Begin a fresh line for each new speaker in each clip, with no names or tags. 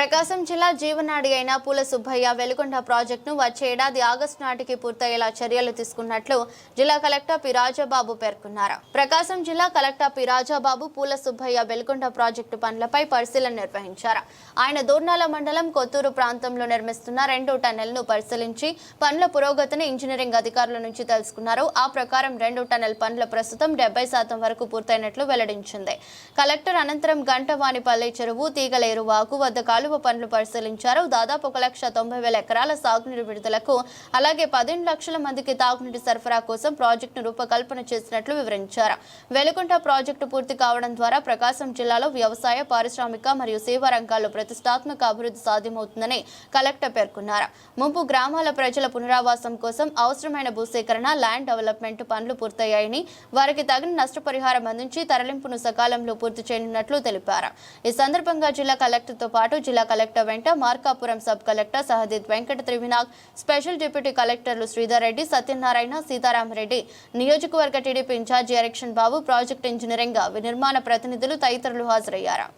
ప్రకాశం జిల్లా జీవనాడి అయిన పూల సుబ్బయ్య వెలుగొండ ప్రాజెక్టును వచ్చే ఏడాది ఆగస్టు నాటికి పూర్తయ్యేలా చర్యలు తీసుకున్నట్లు జిల్లా కలెక్టర్ పి రాజాబాబు పేర్కొన్నారు. ప్రకాశం జిల్లా కలెక్టర్ పి రాజాబాబు పూల సుబ్బయ్య వెలుగొండ ప్రాజెక్టు పనులపై పరిశీలన నిర్వహించారు. ఆయన దూర్నాల మండలం కొత్తూరు ప్రాంతంలో నిర్మిస్తున్న రెండు టన్నెల్ను పరిశీలించి పనుల పురోగతిని ఇంజనీరింగ్ అధికారుల నుంచి తెలుసుకున్నారు. ఆ ప్రకారం రెండు టన్నెల్ పనుల ప్రస్తుతం డెబ్బై శాతం వరకు పూర్తయినట్లు వెల్లడించింది. కలెక్టర్ అనంతరం గంటవాణిపల్లి చెరువు తీగలేరు వాగు వద్ద కాలువ పనులు పరిశీలించారు. దాదాపు ఒక లక్ష తొంభై వేల ఎకరాల సాగునీరు విడుదలకు అలాగే పదిహేను లక్షల మందికి తాగునీటి సరఫరా కోసం ప్రాజెక్టును రూపకల్పన చేసినట్లు వివరించారు. వెలుగుంట ప్రాజెక్టు పూర్తి కావడం ద్వారా ప్రకాశం జిల్లాలో వ్యవసాయ పారిశ్రామిక మరియు సేవా రంగాల్లో ప్రతిష్టాత్మక అభివృద్ధి సాధ్యమవుతుందని కలెక్టర్ పేర్కొన్నారు. ముంపు గ్రామాల ప్రజల పునరావాసం కోసం అవసరమైన భూసేకరణ ల్యాండ్ డెవలప్మెంట్ పనులు పూర్తయ్యాయని వారికి తగిన నష్టపరిహారం అందించి తరలింపును సకాలంలో పూర్తి చేయనున్నట్లు తెలిపారు. ఈ సందర్భంగా జిల్లా కలెక్టర్తో పాటు జిల్లా కలెక్టర్ వెంట Markapuram sub collector Sahajith Venkata Trivinag special deputy కలెక్టర్లు శ్రీధర్ రెడ్డి సత్యనారాయణ సీతారామరెడ్డి నియోజకవర్గ TDP incharge Erixon Babu project engineering నిర్మాణ ప్రతినిధులు తదితరులు హాజరయ్యారు.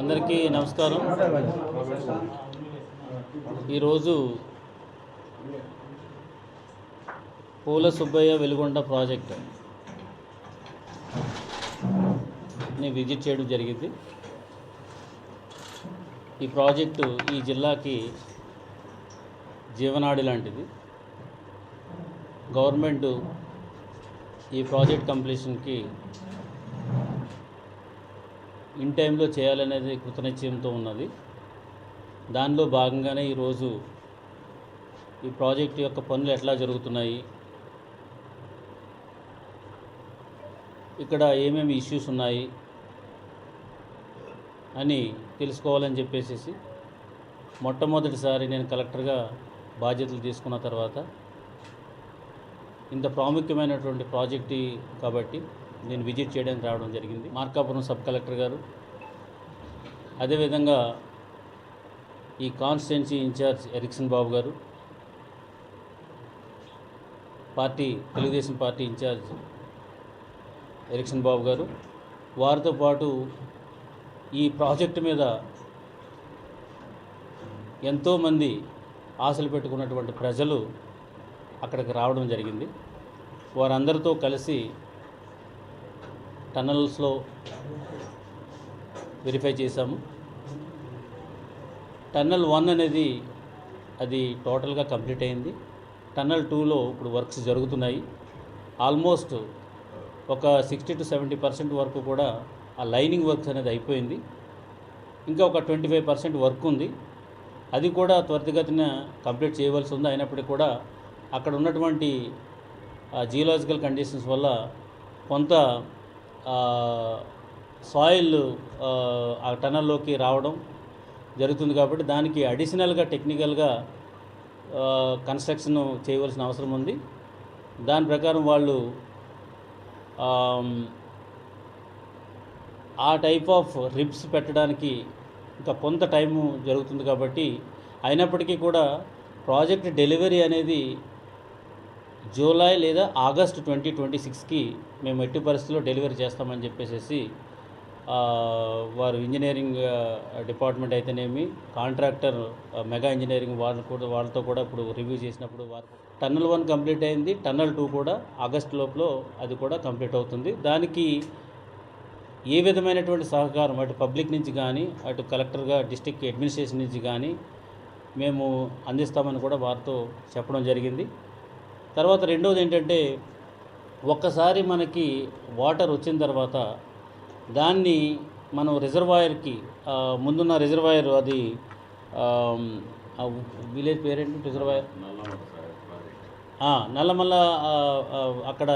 అందరికీ నమస్కారం. ఈరోజు పూల సుబ్బయ్య వెలుగొండ ప్రాజెక్ట్ని విజిట్ చేయడం జరిగింది. ఈ ప్రాజెక్టు ఈ జిల్లాకి జీవనాడి లాంటిది. గవర్నమెంట్ ఈ ప్రాజెక్ట్ కంప్లీషన్కి ఇన్ టైంలో చేయాలనేది కృతనిశ్చయంతో ఉన్నది. దానిలో భాగంగానే ఈరోజు ఈ ప్రాజెక్ట్ యొక్క పనులు ఎట్లా జరుగుతున్నాయి ఇక్కడ ఏమేమి ఇష్యూస్ ఉన్నాయి అని తెలుసుకోవాలని చెప్పేసి మొట్టమొదటిసారి నేను కలెక్టర్గా బాధ్యతలు తీసుకున్న తర్వాత ఇంత ప్రాముఖ్యమైనటువంటి ప్రాజెక్ట్ కాబట్టి నేను విజిట్ చేయడానికి రావడం జరిగింది. మార్కాపురం సబ్ కలెక్టర్ గారు. అదేవిధంగా ఈ constituency incharge Erixon Babu garu party Telugu Desam party incharge Erixon Babu garu వారితో పాటు ఈ ప్రాజెక్టు మీద ఎంతోమంది ఆశలు పెట్టుకున్నటువంటి ప్రజలు అక్కడికి రావడం జరిగింది. వారందరితో కలిసి టన్నల్స్లో వెరిఫై చేశాము. టన్నల్ వన్ అనేది అది టోటల్గా కంప్లీట్ అయింది. టన్నల్ టూలో ఇప్పుడు వర్క్స్ జరుగుతున్నాయి. ఆల్మోస్ట్ ఒక సిక్స్టీ టు సెవెంటీ పర్సెంట్ వరకు కూడా ఆ లైనింగ్ వర్క్స్ అనేది అయిపోయింది. ఇంకా ఒక ట్వంటీ ఫైవ్ పర్సెంట్ వర్క్ ఉంది. అది కూడా త్వరితగతిన కంప్లీట్ చేయవలసి ఉంది. అయినప్పటికీ కూడా అక్కడ ఉన్నటువంటి జియోలాజికల్ కండిషన్స్ వల్ల కొంత సాయిల్ ఆ టనల్లోకి రావడం జరుగుతుంది కాబట్టి దానికి అడిషనల్గా టెక్నికల్గా కన్స్ట్రక్షన్ చేయవలసిన అవసరం ఉంది. దాని ప్రకారం వాళ్ళు ఆ టైప్ ఆఫ్ రిబ్స్ పెట్టడానికి ఇంకా కొంత టైము జరుగుతుంది కాబట్టి అయినప్పటికీ కూడా ప్రాజెక్ట్ డెలివరీ అనేది జూలై లేదా ఆగస్ట్ ట్వంటీ ట్వంటీ సిక్స్కి మేము ఎట్టి పరిస్థితుల్లో డెలివరీ చేస్తామని చెప్పేసి వారు ఇంజనీరింగ్ డిపార్ట్మెంట్ అయితేనేమి కాంట్రాక్టర్ మెగా ఇంజనీరింగ్ వాళ్ళు కూడా వాళ్ళతో కూడా ఇప్పుడు రివ్యూ చేసినప్పుడు వారు టన్నల్ వన్ కంప్లీట్ అయింది టన్నల్ టూ కూడా ఆగస్ట్ లోపల అది కూడా కంప్లీట్ అవుతుంది. దానికి ఏ విధమైనటువంటి సహకారం అటు పబ్లిక్ నుంచి కానీ అటు కలెక్టర్గా డిస్టిక్ అడ్మినిస్ట్రేషన్ నుంచి కానీ మేము అందిస్తామని కూడా వారితో చెప్పడం జరిగింది. తర్వాత రెండవది ఏంటంటే ఒక్కసారి మనకి వాటర్ వచ్చిన తర్వాత దాన్ని మనం రిజర్వాయర్కి ముందున్న రిజర్వాయర్ అది విలేజ్ పేరేంటి? రిజర్వాయర్? నల్లమల్ల అక్కడ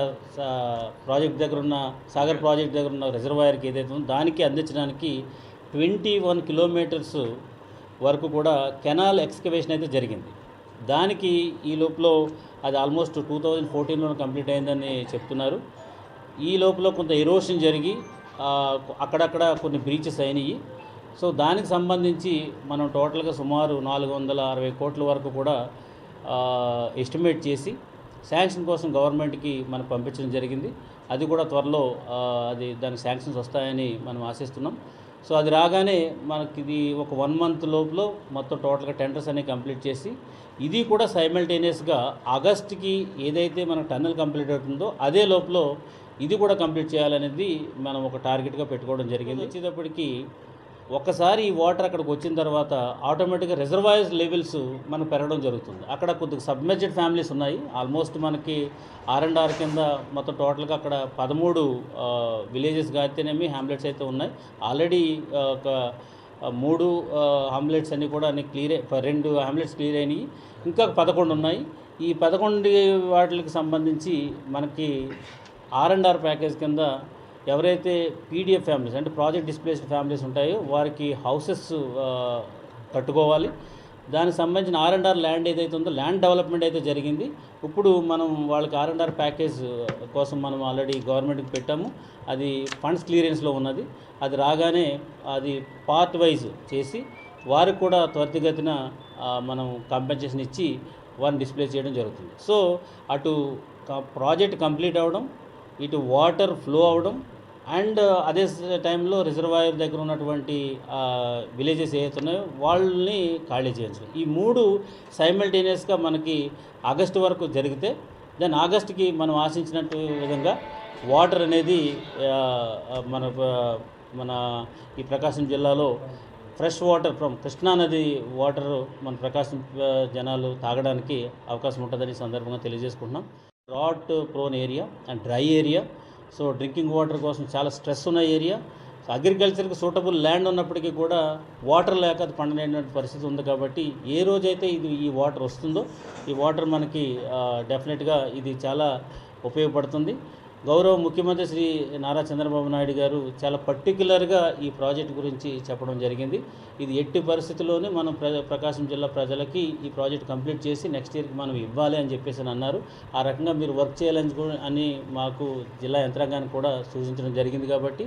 ప్రాజెక్ట్ దగ్గర ఉన్న సాగర్ ప్రాజెక్ట్ దగ్గర ఉన్న రిజర్వాయర్కి ఏదైతే ఉందో దానికి అందించడానికి ట్వంటీ వన్ కిలోమీటర్స్ వరకు కూడా కెనాల్ ఎక్స్కవేషన్ అయితే జరిగింది. దానికి ఈ లోపల అది ఆల్మోస్ట్ టూ థౌజండ్ ఫోర్టీన్లో కంప్లీట్ అయిందని చెప్తున్నారు. ఈ లోపల కొంత ఎరోషన్ జరిగి అక్కడక్కడ కొన్ని బ్రీచెస్ అయినాయి. సో దానికి సంబంధించి మనం టోటల్గా సుమారు నాలుగు వందల అరవై కోట్ల వరకు కూడా ఎస్టిమేట్ చేసి శాంక్షన్ కోసం గవర్నమెంట్కి మనం పంపించడం జరిగింది. అది కూడా త్వరలో అది దానికి శాంక్షన్స్ వస్తాయని మనం ఆశిస్తున్నాం. సో అది రాగానే మనకి ఇది ఒక వన్ మంత్ లోపల మొత్తం టోటల్గా టెండర్స్ అనేవి కంప్లీట్ చేసి ఇది కూడా సైమల్టేనియస్గా ఆగస్ట్కి ఏదైతే మన టన్నెల్ కంప్లీట్ అవుతుందో అదే లోపల ఇది కూడా కంప్లీట్ చేయాలనేది మనం ఒక టార్గెట్గా పెట్టుకోవడం జరిగింది. వచ్చేటప్పటికి ఒక్కసారి ఈ వాటర్ అక్కడికి వచ్చిన తర్వాత ఆటోమేటిక్గా రిజర్వాయర్స్ లెవెల్స్ మనకు పెరగడం జరుగుతుంది. అక్కడ కొద్దిగా సబ్మెర్జెడ్ ఫ్యామిలీస్ ఉన్నాయి. ఆల్మోస్ట్ మనకి ఆర్ అండ్ ఆర్ కింద మొత్తం టోటల్గా అక్కడ పదమూడు విలేజెస్ అయితేనేమి హ్యామ్లెట్స్ అయితే ఉన్నాయి. ఆల్రెడీ ఒక మూడు హామ్లెట్స్ అన్నీ కూడా అన్ని క్లియర్ రెండు హామ్లెట్స్ క్లియర్ అయినాయి. ఇంకా పదకొండు ఉన్నాయి. ఈ పదకొండు వాటికి సంబంధించి మనకి ఆర్ అండ్ ఆర్ ప్యాకేజ్ కింద ఎవరైతే పీడిఎఫ్ ఫ్యామిలీస్ అంటే ప్రాజెక్ట్ డిస్ప్లేస్డ్ ఫ్యామిలీస్ ఉంటాయో వారికి హౌసెస్ కట్టుకోవాలి. దానికి సంబంధించిన ఆర్ అండ్ ఆర్ ల్యాండ్ ఏదైతే ఉందో ల్యాండ్ డెవలప్మెంట్ అయితే జరిగింది. ఇప్పుడు మనం వాళ్ళకి ఆర్ అండ్ ఆర్ ప్యాకేజ్ కోసం మనం ఆల్రెడీ గవర్నమెంట్కి పెట్టాము. అది ఫండ్స్ క్లియరెన్స్లో ఉన్నది. అది రాగానే అది పార్ట్ వైజ్ చేసి వారికి కూడా త్వరితగతిన మనం కాంపెన్సేషన్ ఇచ్చి వారిని డిస్ప్లే చేయడం జరుగుతుంది. సో అటు ప్రాజెక్ట్ కంప్లీట్ అవ్వడం ఇటు వాటర్ ఫ్లో అవ్వడం అండ్ అదే టైంలో రిజర్వాయర్ దగ్గర ఉన్నటువంటి విలేజెస్ ఏవైతే ఉన్నాయో వాళ్ళని ఖాళీ చేయించడం ఈ మూడు సైమల్టేనియస్గా మనకి ఆగస్టు వరకు జరిగితే దెన్ ఆగస్టుకి మనం ఆశించినట్టు విధంగా వాటర్ అనేది మన మన ఈ ప్రకాశం జిల్లాలో ఫ్రెష్ వాటర్ ఫ్రమ్ కృష్ణా నది వాటర్ మన ప్రకాశం జనాలు తాగడానికి అవకాశం ఉంటుందని సందర్భంగా తెలియజేసుకుంటున్నాం. Drought prone area and dry area so drinking water కోసం చాలా స్ట్రెస్ ఉన్న ఏరియా. సో అగ్రికల్చర్కి సూటబుల్ ల్యాండ్ ఉన్నప్పటికీ కూడా వాటర్ లేక అది పండలేనటువంటి పరిస్థితి ఉంది కాబట్టి ఏ రోజైతే ఇది ఈ వాటర్ వస్తుందో ఈ వాటర్ మనకి డెఫినెట్గా ఇది చాలా ఉపయోగపడుతుంది. గౌరవ ముఖ్యమంత్రి శ్రీ నారా చంద్రబాబు నాయుడు గారు చాలా పర్టికులర్గా ఈ ప్రాజెక్ట్ గురించి చెప్పడం జరిగింది. ఇది ఎట్టి పరిస్థితుల్లోనే మనం ప్రకాశం జిల్లా ప్రజలకి ఈ ప్రాజెక్ట్ కంప్లీట్ చేసి నెక్స్ట్ ఇయర్కి మనం ఇవ్వాలి అని చెప్పేసి అని అన్నారు. ఆ రకంగా మీరు వర్క్ చేయాలని అని మాకు జిల్లా యంత్రాంగానికి కూడా సూచించడం జరిగింది కాబట్టి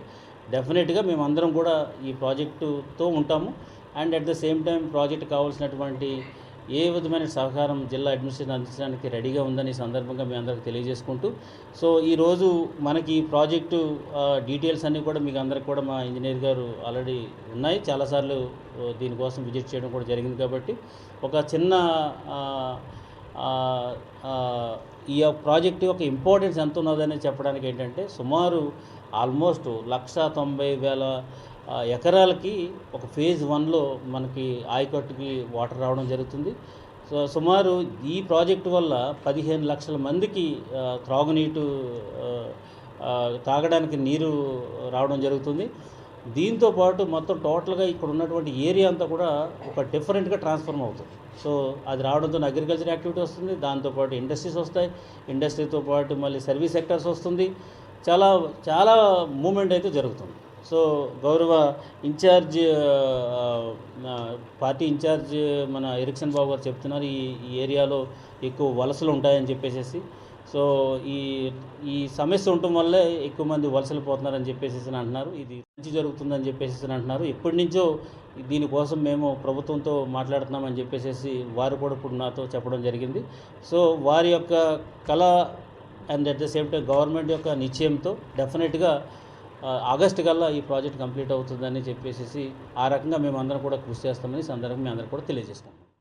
డెఫినెట్గా మేము అందరం కూడా ఈ ప్రాజెక్టుతో ఉంటాము. And at the same time project కావాల్సినటువంటి ఏ విధమైన సహకారం జిల్లా అడ్మినిస్ట్రేషన్ అందించడానికి రెడీగా ఉందని సందర్భంగా మీ అందరికి తెలియజేసుకుంటూ సో ఈరోజు మనకి ఈ ప్రాజెక్టు డీటెయిల్స్ అన్నీ కూడా మీకు అందరికి కూడా మా ఇంజనీర్ గారు ఆల్రెడీ ఉన్నాయి. చాలాసార్లు దీనికోసం విజిట్ చేయడం కూడా జరిగింది కాబట్టి ఒక చిన్న ఈ ప్రాజెక్టు ప్రాజెక్ట్ యొక్క ఇంపార్టెన్స్ ఎంత ఉన్నదని చెప్పడానికి ఏంటంటే సుమారు ఆల్మోస్ట్ లక్ష తొంభై వేల ఎకరాలకి ఒక ఫేజ్ వన్లో మనకి ఆయకట్టుకి వాటర్ రావడం జరుగుతుంది. సో సుమారు ఈ ప్రాజెక్టు వల్ల పదిహేను లక్షల మందికి త్రాగునీటు తాగడానికి నీరు రావడం జరుగుతుంది. దీంతో పాటు మొత్తం టోటల్గా ఇక్కడ ఉన్నటువంటి ఏరియా అంతా కూడా ఒక డిఫరెంట్గా ట్రాన్స్ఫార్మ్ అవుతుంది. సో అది రావడంతో అగ్రికల్చర్ యాక్టివిటీ వస్తుంది దాంతోపాటు ఇండస్ట్రీస్ వస్తాయి. ఇండస్ట్రీతో పాటు మళ్ళీ సర్వీస్ సెక్టర్స్ వస్తుంది. చాలా చాలా మూమెంట్ అయితే జరుగుతుంది. సో గౌరవ ఇన్ఛార్జ్ పార్టీ ఇన్ఛార్జ్ మన ఎరిక్సన్ బాబు గారు చెప్తున్నారు ఈ ఏరియాలో ఎక్కువ వలసలు ఉంటాయని చెప్పేసి సో ఈ ఈ సమస్య ఉండటం వల్లే ఎక్కువ మంది వలసలు పోతున్నారని చెప్పేసి అంటున్నారు. ఇది మంచి జరుగుతుందని చెప్పేసి అంటున్నారు. ఎప్పటి నుంచో దీనికోసం మేము ప్రభుత్వంతో మాట్లాడుతున్నామని చెప్పేసి వారు కూడా ఇప్పుడు నాతో చెప్పడం జరిగింది. సో వారి యొక్క కళ and at the same time government యొక్క నిశ్చయంతో డెఫినెట్గా ఆగస్టు కల్లా ఈ ప్రాజెక్ట్ కంప్లీట్ అవుతుందని చెప్పేసి ఆ రకంగా మేము అందరం కూడా కృషి చేస్తామని సందర్భంగా మీ అందరం కూడా తెలియజేస్తాం.